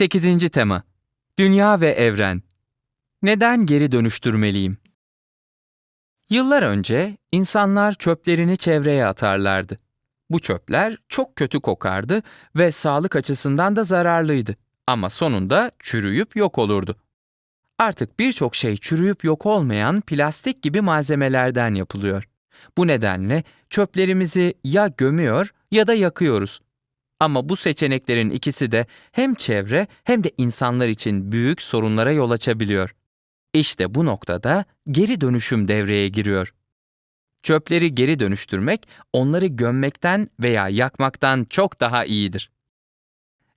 8. tema Dünya ve evren. Neden geri dönüştürmeliyim? Yıllar önce insanlar çöplerini çevreye atarlardı. Bu çöpler çok kötü kokardı ve sağlık açısından da zararlıydı. Ama sonunda çürüyüp yok olurdu. Artık birçok şey çürüyüp yok olmayan plastik gibi malzemelerden yapılıyor. Bu nedenle çöplerimizi ya gömüyor ya da yakıyoruz. Ama bu seçeneklerin ikisi de hem çevre hem de insanlar için büyük sorunlara yol açabiliyor. İşte bu noktada geri dönüşüm devreye giriyor. Çöpleri geri dönüştürmek, onları gömmekten veya yakmaktan çok daha iyidir.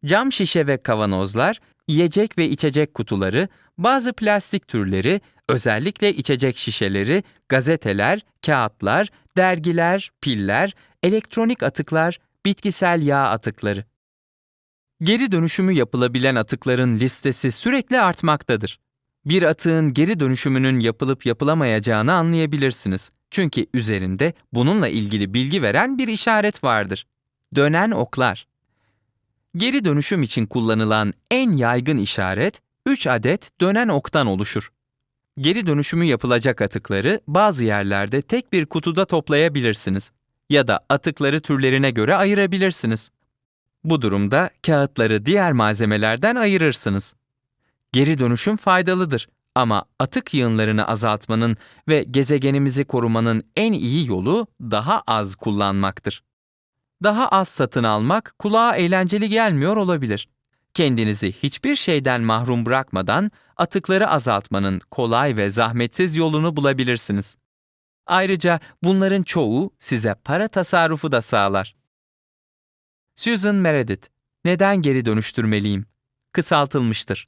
Cam şişe ve kavanozlar, yiyecek ve içecek kutuları, bazı plastik türleri, özellikle içecek şişeleri, gazeteler, kağıtlar, dergiler, piller, elektronik atıklar, bitkisel yağ atıkları. Geri dönüşümü yapılabilen atıkların listesi sürekli artmaktadır. Bir atığın geri dönüşümünün yapılıp yapılamayacağını anlayabilirsiniz. Çünkü üzerinde bununla ilgili bilgi veren bir işaret vardır. Dönen oklar. Geri dönüşüm için kullanılan en yaygın işaret 3 adet dönen oktan oluşur. Geri dönüşümü yapılacak atıkları bazı yerlerde tek bir kutuda toplayabilirsiniz ya da atıkları türlerine göre ayırabilirsiniz. Bu durumda kağıtları diğer malzemelerden ayırırsınız. Geri dönüşüm faydalıdır ama atık yığınlarını azaltmanın ve gezegenimizi korumanın en iyi yolu daha az kullanmaktır. Daha az satın almak kulağa eğlenceli gelmiyor olabilir. Kendinizi hiçbir şeyden mahrum bırakmadan atıkları azaltmanın kolay ve zahmetsiz yolunu bulabilirsiniz. Ayrıca bunların çoğu size para tasarrufu da sağlar. Susan Meredith, Neden geri dönüştürmeliyim? Kısaltılmıştır.